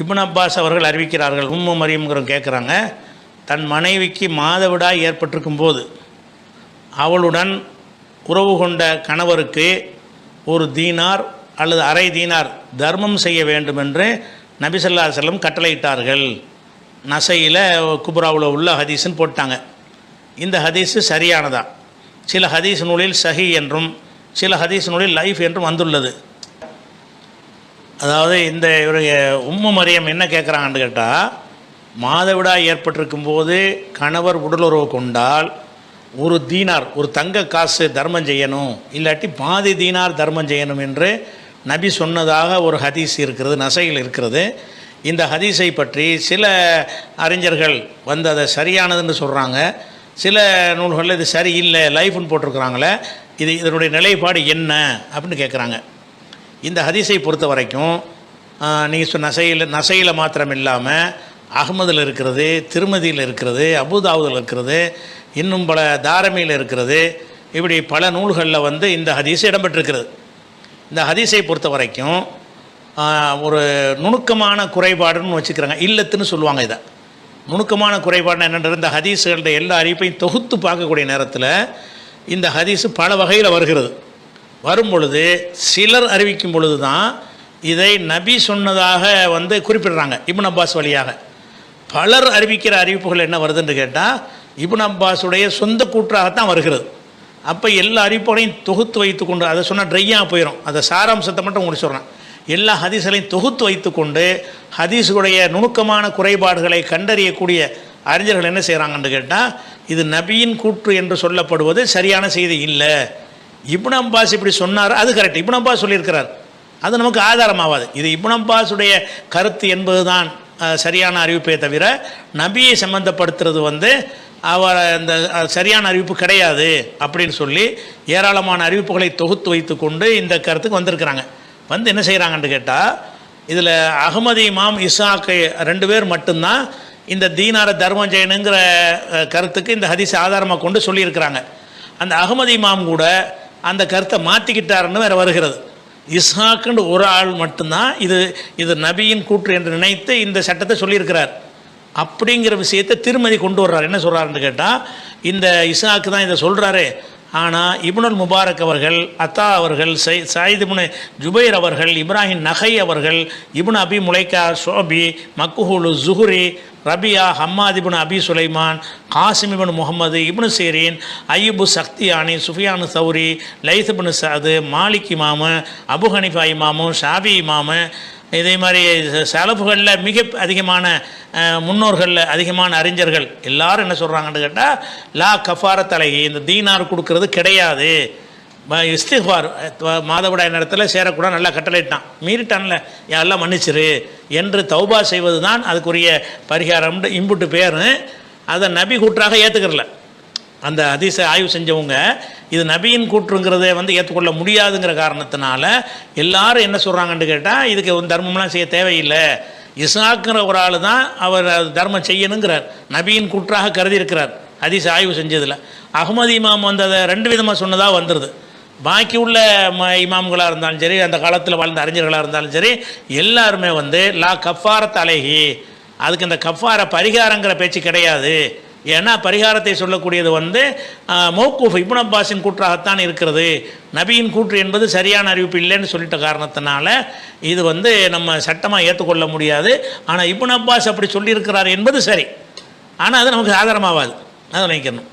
இப்னு Abbas அவர்கள் அறிவிக்கிறார்கள் உம்மு மரியம்ங்கிறவங்க கேட்குறாங்க தன் மனைவிக்கு மாதவிடாய் ஏற்பட்டிருக்கும் போது அவளுடன் உறவு கொண்ட கணவருக்கு ஒரு தீனார் அல்லது அரை தீனார் தர்மம் செய்ய வேண்டும் என்று நபிசல்லா செல்லம் கட்டளையிட்டார்கள். நசையில் குப்ராவில் உள்ள ஹதீஸ்னு போட்டாங்க. இந்த ஹதீஸு சரியானதா? சில ஹதீஸ் நூலில் சஹி என்றும் சில ஹதீஸ் நூலில் லைஃப் என்றும் வந்துள்ளது. அதாவது இந்த இவருடைய உம்மு மரியம் என்ன கேட்குறாங்கன்னு கேட்டால் மாதவிடாய் ஏற்பட்டிருக்கும் போது கணவர் உடலுறவு கொண்டால் ஒரு தீனார் ஒரு தங்க காசு தர்மம் செய்யணும் இல்லாட்டி பாதி தீனார் தர்மம் செய்யணும் என்று நபி சொன்னதாக ஒரு ஹதீஸ் இருக்கிறது நசையில் இருக்கிறது. இந்த ஹதீஸை பற்றி சில அறிஞர்கள் வந்து அதை சரியானதுன்னு சொல்கிறாங்க சில நூல்களில் இது சரியில்லை லைஃப்னு போட்டிருக்கிறாங்களே இது இதனுடைய நிலைப்பாடு என்ன அப்படின்னு கேட்குறாங்க இந்த ஹதீஸை பொறுத்த வரைக்கும் நீங்கள் சொன்ன நசையில் நசையில் மாத்திரம் இல்லாமல் அகமதில் இருக்கிறது திருமதியில் இருக்கிறது அபுதாவுதில் இருக்கிறது இன்னும் பல தாரமியில் இருக்கிறது இப்படி பல நூல்களில் வந்து இந்த ஹதீஸ் இடம்பெற்றிருக்கிறது. இந்த ஹதீஸை பொறுத்த வரைக்கும் ஒரு நுணுக்கமான குறைபாடுன்னு வச்சுக்கிறாங்க. இல்லத்துன்னு சொல்லுவாங்க இதை. நுணுக்கமான குறைபாடுன்னு என்னென்ற இந்த ஹதீஸுகளுடைய எல்லா அறிவிப்பையும் தொகுத்து பார்க்கக்கூடிய நேரத்தில் இந்த ஹதீஸு பல வகையில் வருகிறது. வரும் பொழுது சிலர் அறிவிக்கும் பொழுது தான் இதை நபி சொன்னதாக வந்து குறிப்பிடுறாங்க இபுன் அப்பாஸ் வழியாக. பலர் அறிவிக்கிற அறிவிப்புகள் என்ன வருதுன்னு கேட்டால் இபுன் அப்பாஸுடைய சொந்த கூற்றாகத்தான் வருகிறது. அப்போ எல்லா அறிவிப்புகளையும் தொகுத்து வைத்துக்கொண்டு அதை சொன்னால் ட்ரையாக போயிடும் அதை சாராம்சத்தை மட்டும் உங்களுக்கு சொல்கிறேன் எல்லா ஹதீஸ்களையும் தொகுத்து வைத்துக்கொண்டு ஹதீஸுடைய நுணுக்கமான குறைபாடுகளை கண்டறியக்கூடிய அறிஞர்கள் என்ன செய்கிறாங்கன்னு கேட்டால் இது நபியின் கூற்று என்று சொல்லப்படுவது சரியான செய்தி இல்லை. இப்னு அம்பாஸ் இப்படி சொன்னார் அது கரெக்ட் இப்னு அம்பாஸ் சொல்லியிருக்கிறார். அது நமக்கு ஆதாரமாகாது இது இப்னு அம்பாஸுடைய கருத்து என்பதுதான் தான் சரியான அறிவிப்பே தவிர நபியை சம்பந்தப்படுத்துறது வந்து அவர் அந்த சரியான அறிவிப்பு கிடையாது அப்படின்னு சொல்லி ஏராளமான அறிவிப்புகளை தொகுத்து வைத்துக்கொண்டு இந்த கருத்துக்கு வந்திருக்கிறாங்க. வந்து என்ன செய்கிறாங்கன்னு கேட்டால் இதில் அகமது இமாம் இசாக்கு ரெண்டு பேர் மட்டும்தான் இந்த தீனார தர்மம் செய்யணுங்கிற கருத்துக்கு இந்த ஹதீஸ் ஆதாரமாக கொண்டு சொல்லியிருக்கிறாங்க. அந்த அகமது இமாம் கூட அந்த கருத்தை மாற்றிக்கிட்டாருன்னு வேறு வருகிறது. இஸ்ஹாக்குன்னு ஒரு ஆள் மட்டும்தான் இது இது நபியின் கூற்று என்று நினைத்து இந்த சட்டத்தை சொல்லியிருக்கிறார். அப்படிங்கிற விஷயத்தை திருமதி கொண்டு வர்றார். என்ன சொல்கிறாருன்னு கேட்டால் இந்த இஸ்ஹாக்கு தான் இதை சொல்கிறாரு ஆனால் இபுனுல் முபாரக் அவர்கள் அத்தா அவர்கள் சை சாயித் இப்னு ஜுபைர் அவர்கள் இப்ராஹிம் நகை அவர்கள் இபுன் அபி முலைக்கா ஷோபி மக்குஹுலு ஜுஹுரி ரபியா ஹம்மாத் இபுன் அபி சுலைமான் காசிம் இபுன் முகமது இப்னு சீரின் ஐயுபு சக்தியானி சுஃபியானு சௌரி லைத் இபுன் சாது மாலிக் இமாமு அபு ஹனிஃபா இமாமு ஷாபி இமாமு இதே மாதிரி செலவுகளில் மிக அதிகமான முன்னோர்களில் அதிகமான அறிஞர்கள் எல்லாரும் என்ன சொல்கிறாங்கன்னு கேட்டால் லா கஃபார தலைகி இந்த தீனார் கொடுக்கறது கிடையாது. இஸ்திஃபார் மாதவிடாய் நேரத்தில் சேரக்கூடாது நல்லா கட்டளையிட்டான். மீறிட்டான்ல எல்லாம் மன்னிச்சிரு. என்று தௌபா செய்வது தான் அதுக்குரிய பரிகாரம். இம்புட்டு பேர். அதை நபி கூற்றாக ஏற்றுக்கிறல அந்த அதிச ஆய்வு செஞ்சவங்க இது நபியின் கூற்றுங்கிறத வந்து ஏற்றுக்கொள்ள முடியாதுங்கிற காரணத்தினால எல்லாரும் என்ன சொல்கிறாங்கன்னு கேட்டால் இதுக்கு வந்து தர்மம்லாம் செய்ய தேவையில்லை. இசாக்குங்கிற ஒரு ஆள் தான் அவர் அது தர்மம் செய்யணுங்கிறார். நபியின் கூற்றாக கருதி இருக்கிறார் அதிச ஆய்வு செஞ்சதில். அகமது இமாம் வந்து அதை ரெண்டு விதமாக சொன்னதாக வந்துடுது பாக்கி உள்ள ம இமாம்களாக இருந்தாலும் சரி அந்த காலத்தில் வாழ்ந்த அறிஞர்களாக இருந்தாலும் சரி எல்லாருமே வந்து லா கஃபார தலைகி அதுக்கு இந்த கஃபார பரிகாரங்கிற பேச்சு கிடையாது. ஏன்னா பரிகாரத்தை சொல்லக்கூடியது வந்து மோக்கூஃப் இப்னு அப்பாஸின் கூற்றாகத்தான் இருக்கிறது. நபியின் கூற்று என்பது சரியான அறிவிப்பு இல்லைன்னு சொல்லிட்ட காரணத்தினால இது வந்து நம்ம சட்டமாக ஏற்றுக்கொள்ள முடியாது. ஆனால் இப்னு அப்பாஸ் அப்படி சொல்லியிருக்கிறார் என்பது சரி. ஆனால் அது நமக்கு ஆதாரமாகாது அதை நினைக்கணும்.